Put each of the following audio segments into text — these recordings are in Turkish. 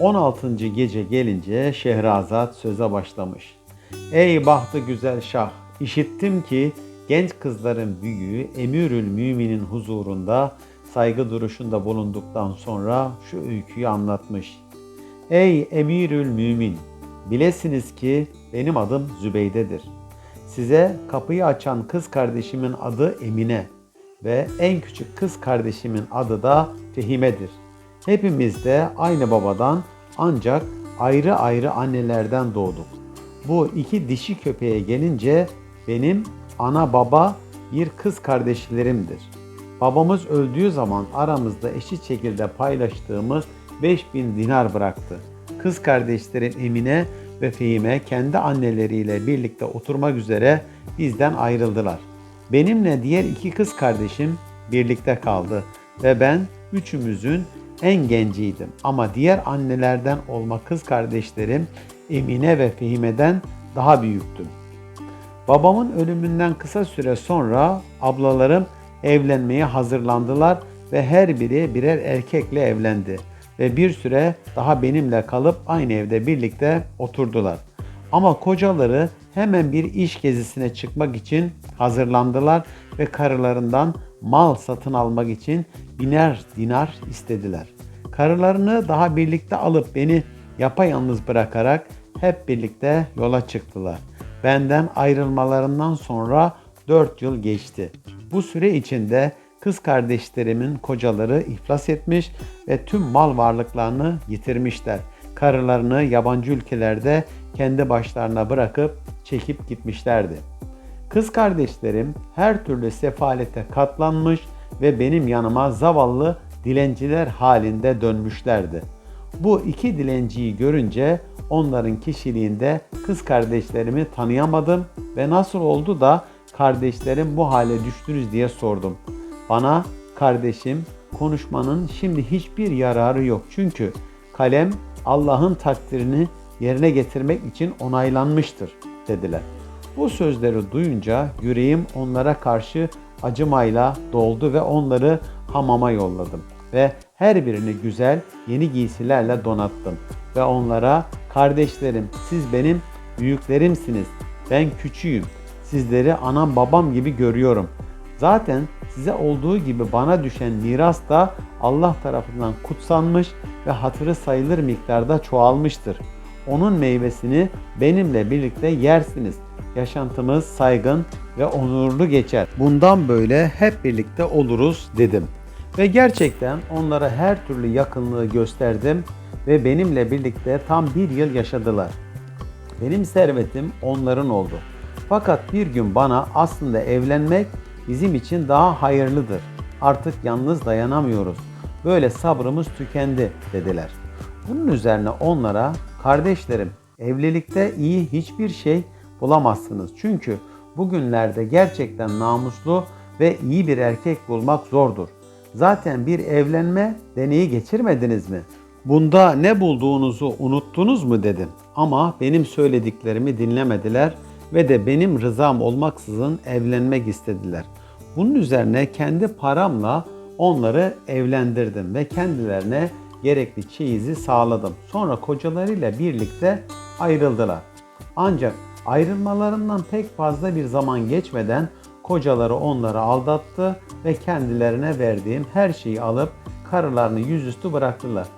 16. gece gelince Şehrazat söze başlamış. Ey bahtı güzel şah, işittim ki genç kızların büyüğü Emirül Mümin'in huzurunda saygı duruşunda bulunduktan sonra şu öyküyü anlatmış. Ey Emirül Mümin, bilesiniz ki benim adım Zübeyde'dir. Size kapıyı açan kız kardeşimin adı Emine ve en küçük kız kardeşimin adı da Fehime'dir. Hepimiz de aynı babadan ancak ayrı ayrı annelerden doğduk. Bu iki dişi köpeğe gelince benim ana baba bir kız kardeşlerimdir. Babamız öldüğü zaman aramızda eşit şekilde paylaştığımız 5000 dinar bıraktı. Kız kardeşlerim Emine ve Fehime kendi anneleriyle birlikte oturmak üzere bizden ayrıldılar. Benimle diğer iki kız kardeşim birlikte kaldı ve ben üçümüzün en genciydim. Ama diğer annelerden olma kız kardeşlerim Emine ve Fehime'den daha büyüktüm. Babamın ölümünden kısa süre sonra ablalarım evlenmeye hazırlandılar ve her biri birer erkekle evlendi ve bir süre daha benimle kalıp aynı evde birlikte oturdular. Ama kocaları hemen bir iş gezisine çıkmak için hazırlandılar ve karılarından mal satın almak için biner dinar istediler. Karılarını daha birlikte alıp beni yapayalnız bırakarak hep birlikte yola çıktılar. Benden ayrılmalarından sonra 4 yıl geçti. Bu süre içinde kız kardeşlerimin kocaları iflas etmiş ve tüm mal varlıklarını yitirmişler. Karılarını yabancı ülkelerde kendi başlarına bırakıp çekip gitmişlerdi. Kız kardeşlerim her türlü sefalete katlanmış ve benim yanıma zavallı dilenciler halinde dönmüşlerdi. Bu iki dilenciyi görünce onların kişiliğinde kız kardeşlerimi tanıyamadım ve nasıl oldu da kardeşlerim bu hale düştünüz diye sordum. Bana kardeşim konuşmanın şimdi hiçbir yararı yok çünkü kalem Allah'ın takdirini yerine getirmek için onaylanmıştır dediler. Bu sözleri duyunca yüreğim onlara karşı acımayla doldu ve onları hamama yolladım. Ve her birini güzel yeni giysilerle donattım. Ve onlara kardeşlerim siz benim büyüklerimsiniz. Ben küçüğüm. Sizleri anam babam gibi görüyorum. Zaten size olduğu gibi bana düşen miras da Allah tarafından kutsanmış ve hatırı sayılır miktarda çoğalmıştır. Onun meyvesini benimle birlikte yersiniz. Yaşantımız saygın ve onurlu geçer. Bundan böyle hep birlikte oluruz dedim. Ve gerçekten onlara her türlü yakınlığı gösterdim ve benimle birlikte tam bir yıl yaşadılar. Benim servetim onların oldu. Fakat bir gün bana aslında evlenmek bizim için daha hayırlıdır. Artık yalnız dayanamıyoruz. Böyle sabrımız tükendi dediler. Bunun üzerine onlara kardeşlerim evlilikte iyi hiçbir şey bulamazsınız. Çünkü bugünlerde gerçekten namuslu ve iyi bir erkek bulmak zordur. Zaten bir evlenme deneyi geçirmediniz mi? Bunda ne bulduğunuzu unuttunuz mu dedim. Ama benim söylediklerimi dinlemediler ve de benim rızam olmaksızın evlenmek istediler. Bunun üzerine kendi paramla onları evlendirdim ve kendilerine gerekli çeyizi sağladım. Sonra kocalarıyla birlikte ayrıldılar. Ancak ayrılmalarından pek fazla bir zaman geçmeden kocaları onları aldattı ve kendilerine verdiğim her şeyi alıp karılarını yüzüstü bıraktılar.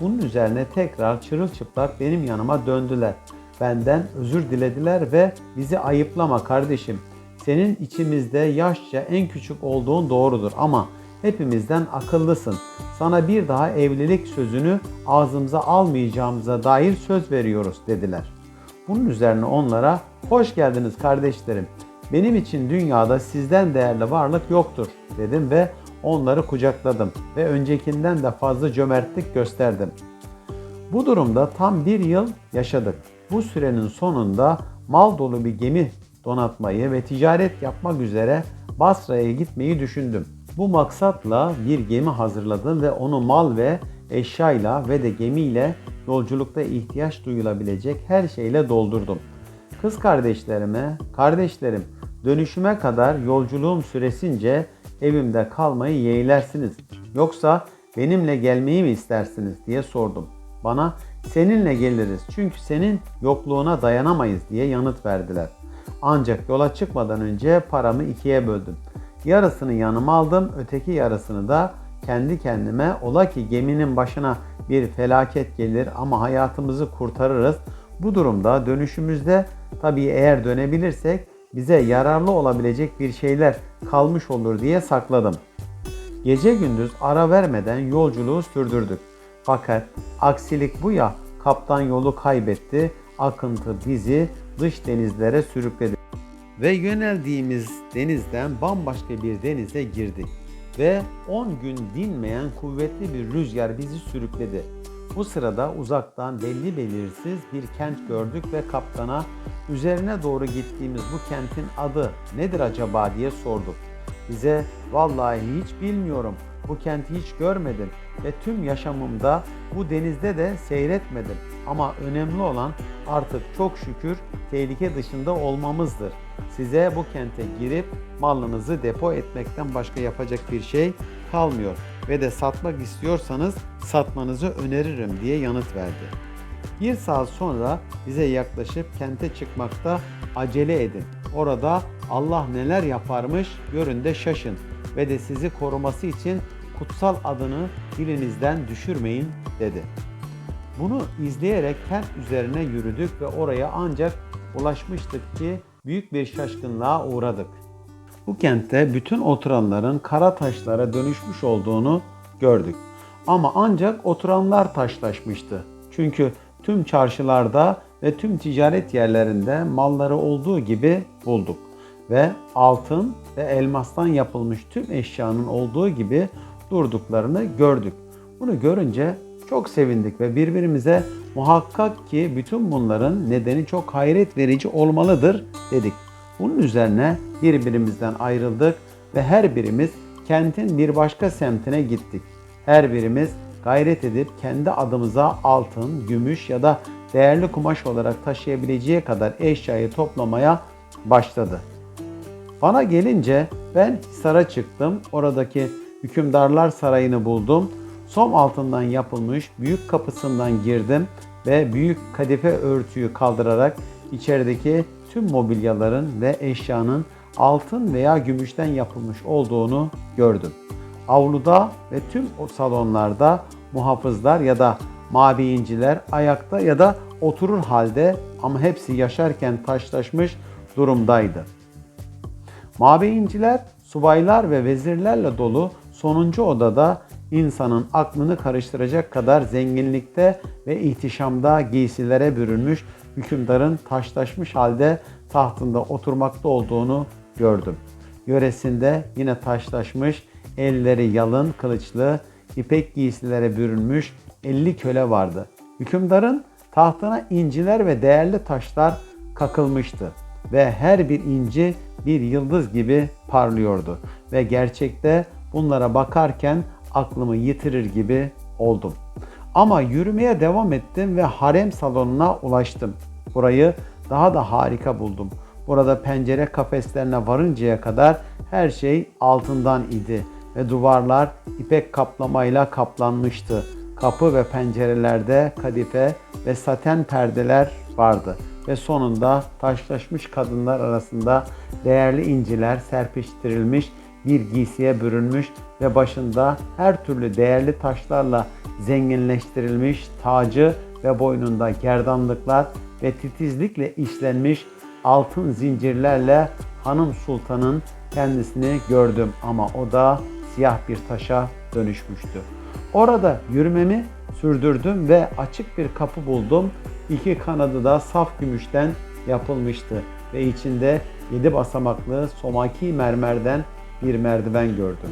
Bunun üzerine tekrar çırılçıplak benim yanıma döndüler. Benden özür dilediler ve bizi ayıplama kardeşim. Senin içimizde yaşça en küçük olduğun doğrudur ama hepimizden akıllısın. Sana bir daha evlilik sözünü ağzımıza almayacağımıza dair söz veriyoruz dediler. Bunun üzerine onlara hoş geldiniz kardeşlerim. Benim için dünyada sizden değerli varlık yoktur dedim ve onları kucakladım ve öncekinden de fazla cömertlik gösterdim. Bu durumda tam bir yıl yaşadık. Bu sürenin sonunda mal dolu bir gemi donatmayı ve ticaret yapmak üzere Basra'ya gitmeyi düşündüm. Bu maksatla bir gemi hazırladım ve onu mal ve eşyayla ve de gemiyle yolculukta ihtiyaç duyulabilecek her şeyle doldurdum. Kız kardeşlerime, kardeşlerim dönüşüme kadar yolculuğum süresince evimde kalmayı yeğlersiniz. Yoksa benimle gelmeyi mi istersiniz diye sordum. bana seninle geliriz çünkü senin yokluğuna dayanamayız diye yanıt verdiler. Ancak yola çıkmadan önce paramı ikiye böldüm. Yarısını yanıma aldım, öteki yarısını da kendi kendime ola ki geminin başına bir felaket gelir ama hayatımızı kurtarırız. Bu durumda dönüşümüzde tabii eğer dönebilirsek bize yararlı olabilecek bir şeyler kalmış olur diye sakladım. Gece gündüz ara vermeden yolculuğu sürdürdük. Fakat aksilik bu ya kaptan yolu kaybetti, akıntı bizi dış denizlere sürükledi. Ve yöneldiğimiz denizden bambaşka bir denize girdik. Ve 10 gün dinmeyen kuvvetli bir rüzgar bizi sürükledi. Bu sırada uzaktan belli belirsiz bir kent gördük ve kaptana üzerine doğru gittiğimiz bu kentin adı nedir acaba diye sorduk. Bize vallahi hiç bilmiyorum, bu kenti hiç görmedim ve tüm yaşamımda bu denizde de seyretmedim. Ama önemli olan artık çok şükür tehlike dışında olmamızdır. Size bu kente girip malınızı depo etmekten başka yapacak bir şey kalmıyor ve de satmak istiyorsanız satmanızı öneririm diye yanıt verdi. Bir saat sonra bize yaklaşıp kente çıkmakta acele edin. Orada Allah neler yaparmış görün de şaşın ve de sizi koruması için kutsal adını dilinizden düşürmeyin dedi. Bunu izleyerek kent üzerine yürüdük ve oraya ancak ulaşmıştık ki büyük bir şaşkınlığa uğradık. Bu kentte bütün oturanların kara taşlara dönüşmüş olduğunu gördük. Ama ancak oturanlar taşlaşmıştı. Çünkü tüm çarşılarda ve tüm ticaret yerlerinde malları olduğu gibi bulduk. Ve altın ve elmastan yapılmış tüm eşyanın olduğu gibi durduklarını gördük. Bunu görünce çok sevindik ve birbirimize muhakkak ki bütün bunların nedeni çok hayret verici olmalıdır dedik. Bunun üzerine birbirimizden ayrıldık ve her birimiz kentin bir başka semtine gittik. Her birimiz gayret edip kendi adımıza altın, gümüş ya da değerli kumaş olarak taşıyabileceği kadar eşyayı toplamaya başladı. Bana gelince ben Hisar'a çıktım. Oradaki hükümdarlar sarayını buldum. Som altından yapılmış büyük kapısından girdim ve büyük kadife örtüyü kaldırarak içerideki tüm mobilyaların ve eşyanın altın veya gümüşten yapılmış olduğunu gördüm. Avluda ve tüm o salonlarda muhafızlar ya da mabiyinciler ayakta ya da oturur halde ama hepsi yaşarken taşlaşmış durumdaydı. Mabeyinciler, subaylar ve vezirlerle dolu sonuncu odada insanın aklını karıştıracak kadar zenginlikte ve ihtişamda giysilere bürünmüş hükümdarın taşlaşmış halde tahtında oturmakta olduğunu gördüm. Yöresinde yine taşlaşmış, elleri yalın, kılıçlı, ipek giysilere bürünmüş 50 köle vardı. Hükümdarın tahtına inciler ve değerli taşlar kakılmıştı ve her bir inci bir yıldız gibi parlıyordu ve gerçekte bunlara bakarken aklımı yitirir gibi oldum. Ama yürümeye devam ettim ve harem salonuna ulaştım. Burayı daha da harika buldum. Burada pencere kafeslerine varıncaya kadar her şey altından idi ve duvarlar ipek kaplamayla kaplanmıştı. Kapı ve pencerelerde kadife ve saten perdeler vardı ve sonunda taşlaşmış kadınlar arasında değerli inciler serpiştirilmiş bir giysiye bürünmüş ve başında her türlü değerli taşlarla zenginleştirilmiş tacı ve boynunda gerdanlıklar ve titizlikle işlenmiş altın zincirlerle hanım sultanın kendisini gördüm ama o da siyah bir taşa dönüşmüştü. Orada yürümemi sürdürdüm ve açık bir kapı buldum. İki kanadı da saf gümüşten yapılmıştı ve içinde yedi basamaklı somaki mermerden bir merdiven gördüm.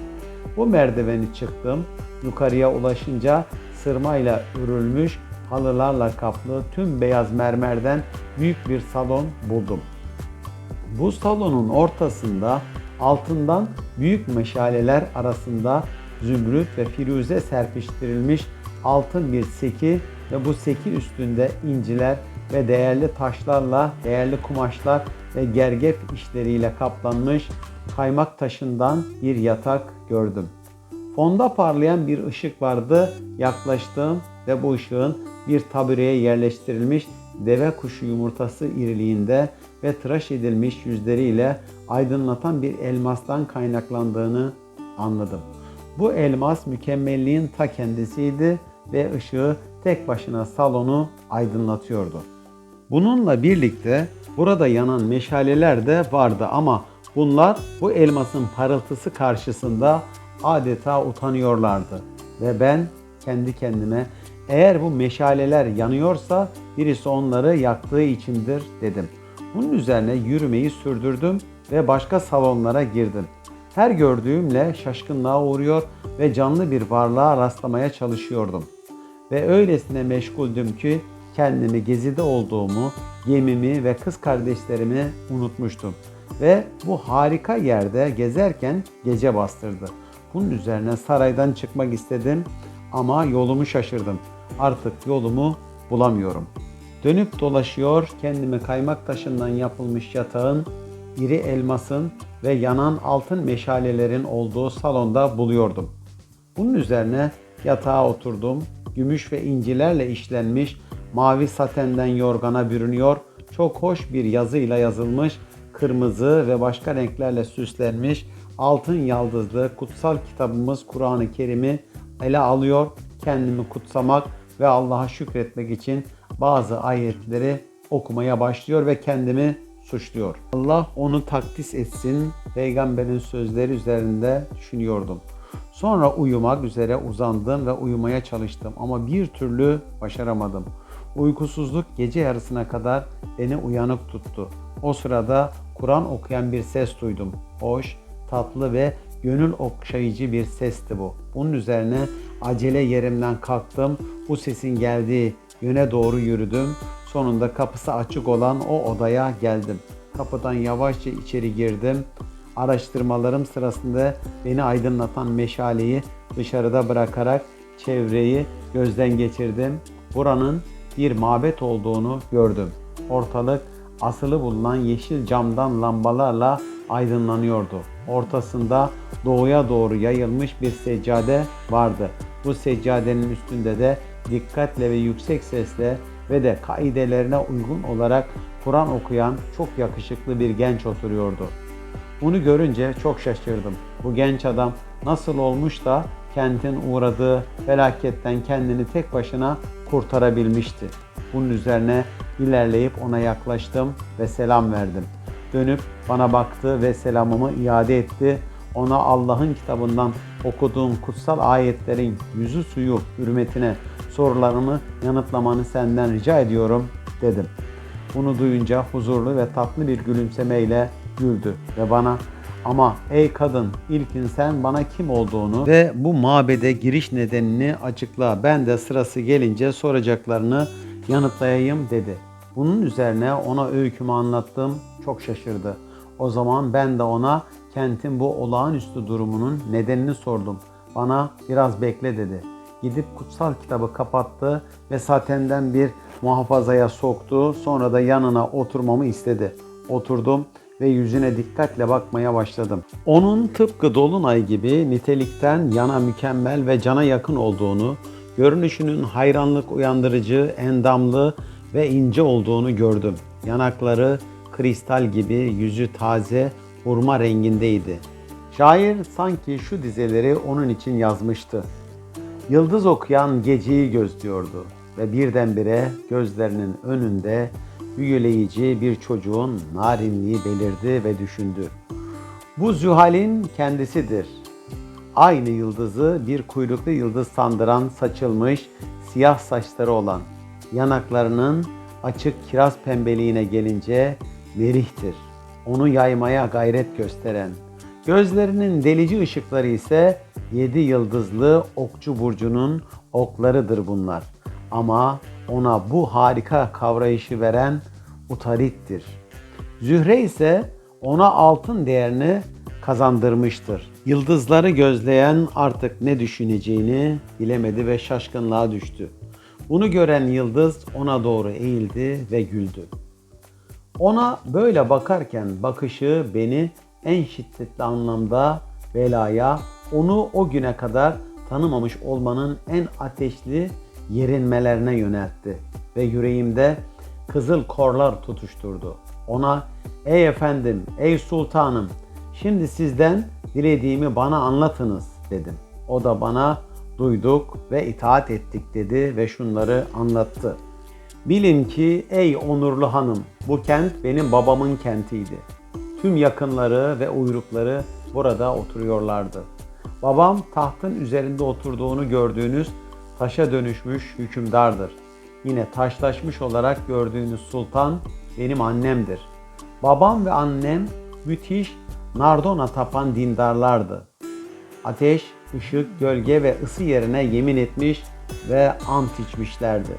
Bu merdiveni çıktım. Yukarıya ulaşınca sırmayla örülmüş halılarla kaplı tüm beyaz mermerden büyük bir salon buldum. Bu salonun ortasında altından büyük meşaleler arasında zümrüt ve firuze serpiştirilmiş altın bir seki ve bu seki üstünde inciler ve değerli taşlarla değerli kumaşlar ve gergef işleriyle kaplanmış kaymak taşından bir yatak gördüm. Fonda parlayan bir ışık vardı. Yaklaştım ve bu ışığın bir tabureye yerleştirilmiş deve kuşu yumurtası iriliğinde ve tıraş edilmiş yüzleriyle aydınlatan bir elmastan kaynaklandığını anladım. Bu elmas mükemmelliğin ta kendisiydi ve ışığı tek başına salonu aydınlatıyordu. Bununla birlikte burada yanan meşaleler de vardı ama bunlar bu elmasın parıltısı karşısında adeta utanıyorlardı. Ve ben kendi kendime eğer bu meşaleler yanıyorsa birisi onları yaktığı içindir dedim. Bunun üzerine yürümeyi sürdürdüm ve başka salonlara girdim. Her gördüğümle şaşkınlığa uğruyor ve canlı bir varlığa rastlamaya çalışıyordum. Ve öylesine meşguldüm ki kendimi gezide olduğumu, gemimi ve kız kardeşlerimi unutmuştum. Ve bu harika yerde gezerken gece bastırdı. Bunun üzerine saraydan çıkmak istedim ama yolumu şaşırdım. Artık yolumu bulamıyorum. Dönüp dolaşıyor kendimi kaymak taşından yapılmış yatağın, iri elmasın ve yanan altın meşalelerin olduğu salonda buluyordum. Bunun üzerine yatağa oturdum. Gümüş ve incilerle işlenmiş mavi satenden yorgana bürünüyor. Çok hoş bir yazıyla yazılmış, kırmızı ve başka renklerle süslenmiş altın yaldızlı kutsal kitabımız Kur'an-ı Kerim'i ele alıyor. Kendimi kutsamak ve Allah'a şükretmek için bazı ayetleri okumaya başlıyor ve kendimi suçluyor. Allah onu takdis etsin. Peygamberin sözleri üzerinde düşünüyordum. Sonra uyumak üzere uzandım ve uyumaya çalıştım ama bir türlü başaramadım. Uykusuzluk gece yarısına kadar beni uyanık tuttu. O sırada Kur'an okuyan bir ses duydum. Hoş, tatlı ve gönül okşayıcı bir sesti bu. Bunun üzerine acele yerimden kalktım. Bu sesin geldiği yöne doğru yürüdüm. Sonunda kapısı açık olan o odaya geldim. Kapıdan yavaşça içeri girdim. Araştırmalarım sırasında beni aydınlatan meşaleyi dışarıda bırakarak çevreyi gözden geçirdim. Buranın bir mabet olduğunu gördüm. Ortalık asılı bulunan yeşil camdan lambalarla aydınlanıyordu. Ortasında doğuya doğru yayılmış bir seccade vardı. Bu seccadenin üstünde de dikkatle ve yüksek sesle ve de kaidelerine uygun olarak Kur'an okuyan çok yakışıklı bir genç oturuyordu. Bunu görünce çok şaşırdım. Bu genç adam nasıl olmuş da kentin uğradığı felaketten kendini tek başına kurtarabilmişti. Bunun üzerine ilerleyip ona yaklaştım ve selam verdim. Dönüp bana baktı ve selamımı iade etti. Ona Allah'ın kitabından okuduğum kutsal ayetlerin yüzü suyu hürmetine sorularımı yanıtlamanı senden rica ediyorum dedim. Bunu duyunca huzurlu ve tatlı bir gülümsemeyle güldü ve bana ama ey kadın ilkin sen bana kim olduğunu ve bu mabede giriş nedenini açıkla. Ben de sırası gelince soracaklarını yanıtlayayım dedi. Bunun üzerine ona öykümü anlattım. Çok şaşırdı. O zaman ben de ona kentin bu olağanüstü durumunun nedenini sordum. Bana biraz bekle dedi. Gidip kutsal kitabı kapattı ve satenden bir muhafazaya soktu. Sonra da yanına oturmamı istedi. Oturdum ve yüzüne dikkatle bakmaya başladım. Onun tıpkı dolunay gibi nitelikten yana mükemmel ve cana yakın olduğunu, görünüşünün hayranlık uyandırıcı, endamlı ve ince olduğunu gördüm. Yanakları kristal gibi, yüzü taze, hurma rengindeydi. Şair sanki şu dizeleri onun için yazmıştı. Yıldız okuyan geceyi gözlüyordu ve birdenbire gözlerinin önünde büyüleyici bir çocuğun narinliği belirdi ve düşündü. Bu Zühal'in kendisidir. Aynı yıldızı bir kuyruklu yıldız sandıran saçılmış siyah saçları olan yanaklarının açık kiraz pembeliğine gelince merihtir. Onu yaymaya gayret gösteren. Gözlerinin delici ışıkları ise yedi yıldızlı okçu burcunun oklarıdır bunlar. Ama ona bu harika kavrayışı veren Utarit'tir. Zühre ise ona altın değerini kazandırmıştır. Yıldızları gözleyen artık ne düşüneceğini bilemedi ve şaşkınlığa düştü. Bunu gören yıldız ona doğru eğildi ve güldü. Ona böyle bakarken bakışı beni en şiddetli anlamda belaya, onu o güne kadar tanımamış olmanın en ateşli yerinmelerine yöneltti ve yüreğimde kızıl korlar tutuşturdu. Ona ey efendim, ey sultanım şimdi sizden dilediğimi bana anlatınız dedim. O da bana duyduk ve itaat ettik dedi ve şunları anlattı. Bilin ki ey onurlu hanım bu kent benim babamın kentiydi. Tüm yakınları ve uyrukları burada oturuyorlardı. Babam tahtın üzerinde oturduğunu gördüğünüz taşa dönüşmüş hükümdardır. Yine taşlaşmış olarak gördüğünüz sultan benim annemdir. Babam ve annem müthiş nardona tapan dindarlardı. Ateş, ışık, gölge ve ısı yerine yemin etmiş ve ant içmişlerdi.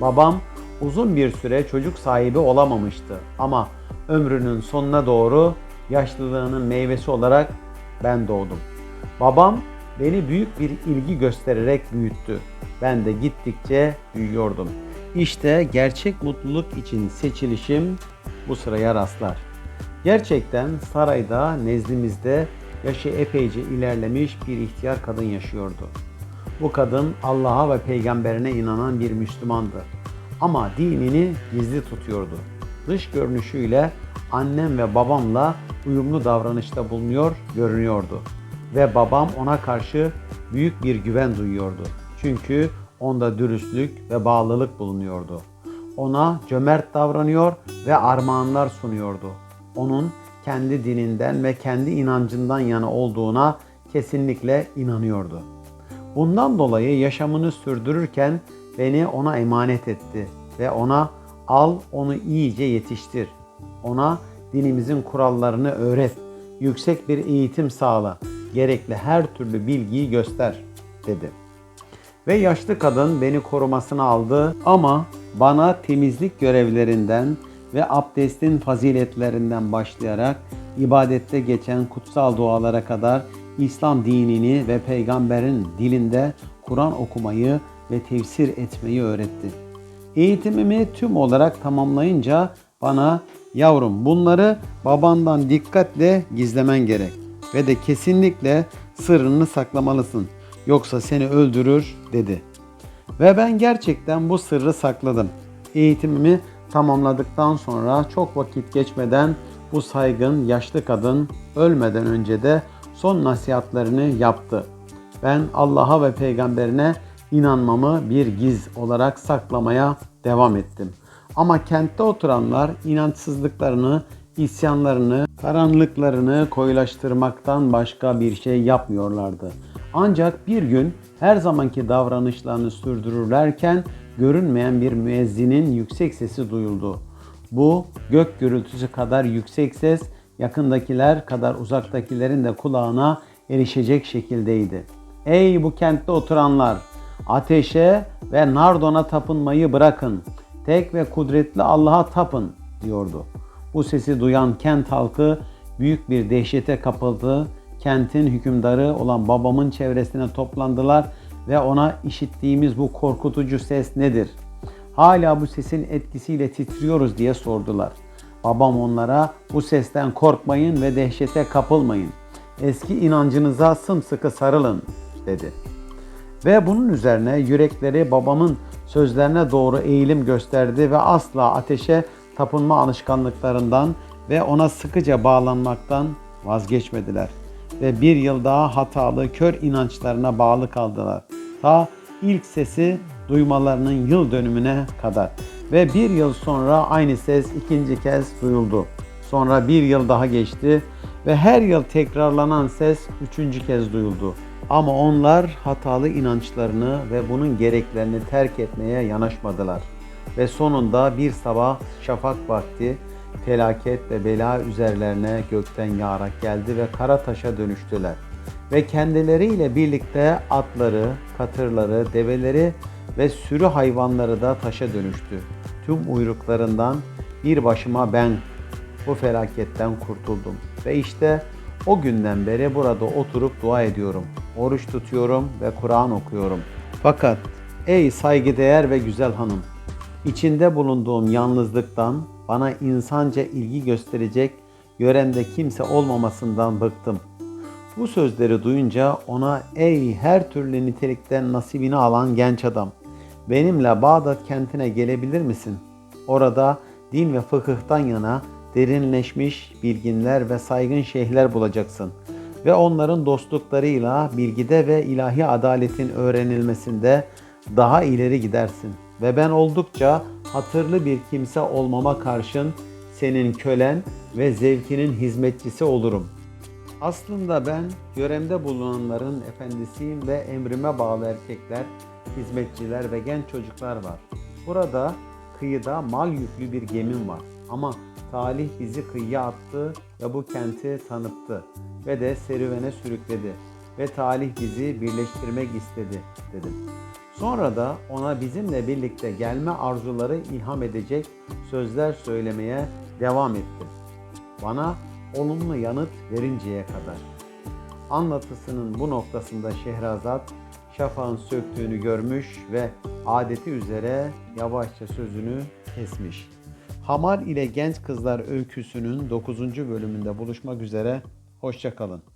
Babam uzun bir süre çocuk sahibi olamamıştı ama ömrünün sonuna doğru yaşlılığının meyvesi olarak ben doğdum. Babam beni büyük bir ilgi göstererek büyüttü. Ben de gittikçe büyüyordum. İşte gerçek mutluluk için seçilişim bu sıraya rastlar. Gerçekten sarayda nezdimizde yaşı epeyce ilerlemiş bir ihtiyar kadın yaşıyordu. Bu kadın Allah'a ve peygamberine inanan bir Müslümandı. Ama dinini gizli tutuyordu. Dış görünüşüyle annem ve babamla uyumlu davranışta bulunuyor görünüyordu. Ve babam ona karşı büyük bir güven duyuyordu. Çünkü onda dürüstlük ve bağlılık bulunuyordu. Ona cömert davranıyor ve armağanlar sunuyordu. Onun kendi dininden ve kendi inancından yana olduğuna kesinlikle inanıyordu. Bundan dolayı yaşamını sürdürürken beni ona emanet etti ve ona al onu iyice yetiştir. Ona dinimizin kurallarını öğret. Yüksek bir eğitim sağla. Gerekli her türlü bilgiyi göster dedi. Ve yaşlı kadın beni korumasına aldı ama bana temizlik görevlerinden ve abdestin faziletlerinden başlayarak ibadette geçen kutsal dualara kadar İslam dinini ve peygamberin dilinde Kur'an okumayı ve tefsir etmeyi öğretti. Eğitimimi tüm olarak tamamlayınca bana yavrum bunları babandan dikkatle gizlemen gerek ve de kesinlikle sırrını saklamalısın yoksa seni öldürür dedi. Ve ben gerçekten bu sırrı sakladım. Eğitimimi tamamladıktan sonra çok vakit geçmeden bu saygın yaşlı kadın ölmeden önce de son nasihatlerini yaptı. Ben Allah'a ve peygamberine inanmamı bir giz olarak saklamaya devam ettim. Ama kentte oturanlar inançsızlıklarını, isyanlarını, karanlıklarını koyulaştırmaktan başka bir şey yapmıyorlardı. Ancak bir gün her zamanki davranışlarını sürdürürlerken görünmeyen bir müezzinin yüksek sesi duyuldu. Bu gök gürültüsü kadar yüksek ses yakındakiler kadar uzaktakilerin de kulağına erişecek şekildeydi. Ey bu kentte oturanlar! Ateşe ve nardona tapınmayı bırakın. Tek ve kudretli Allah'a tapın diyordu. Bu sesi duyan kent halkı büyük bir dehşete kapıldı. Kentin hükümdarı olan babamın çevresine toplandılar ve ona işittiğimiz bu korkutucu ses nedir? Hala bu sesin etkisiyle titriyoruz diye sordular. Babam onlara bu sesten korkmayın ve dehşete kapılmayın. Eski inancınıza sımsıkı sarılın dedi. Ve bunun üzerine yürekleri babamın sözlerine doğru eğilim gösterdi ve asla ateşe tapınma alışkanlıklarından ve ona sıkıca bağlanmaktan vazgeçmediler. Ve bir yıl daha hatalı kör inançlarına bağlı kaldılar. Ta ilk sesi duymalarının yıl dönümüne kadar. Ve bir yıl sonra aynı ses ikinci kez duyuldu. Sonra bir yıl daha geçti ve her yıl tekrarlanan ses üçüncü kez duyuldu. Ama onlar hatalı inançlarını ve bunun gereklerini terk etmeye yanaşmadılar. Ve sonunda bir sabah şafak vakti felaket ve bela üzerlerine gökten yağarak geldi ve kara taşa dönüştüler. Ve kendileriyle birlikte atları, katırları, develeri ve sürü hayvanları da taşa dönüştü. Tüm uyruklarından bir başıma ben bu felaketten kurtuldum. Ve işte o günden beri burada oturup dua ediyorum. Oruç tutuyorum ve Kur'an okuyorum. Fakat ey saygıdeğer ve güzel hanım, içinde bulunduğum yalnızlıktan bana insanca ilgi gösterecek yöremde kimse olmamasından bıktım. Bu sözleri duyunca ona ey her türlü nitelikten nasibini alan genç adam benimle Bağdat kentine gelebilir misin? Orada din ve fıkıhtan yana derinleşmiş bilginler ve saygın şeyhler bulacaksın ve onların dostluklarıyla bilgide ve ilahi adaletin öğrenilmesinde daha ileri gidersin. Ve ben oldukça hatırlı bir kimse olmama karşın senin kölen ve zevkinin hizmetçisi olurum. Aslında ben yöremde bulunanların efendisiyim ve emrime bağlı erkekler, hizmetçiler ve genç çocuklar var. Burada kıyıda mal yüklü bir gemim var ama talih bizi kıyıya attı ve bu kenti tanıttı ve de serüvene sürükledi ve talih bizi birleştirmek istedi dedim. Sonra da ona bizimle birlikte gelme arzuları ilham edecek sözler söylemeye devam etti. Bana olumlu yanıt verinceye kadar. Anlatısının bu noktasında Şehrazat şafağın söktüğünü görmüş ve adeti üzere yavaşça sözünü kesmiş. Hamar ile Genç Kızlar öyküsünün 9. bölümünde buluşmak üzere. Hoşçakalın.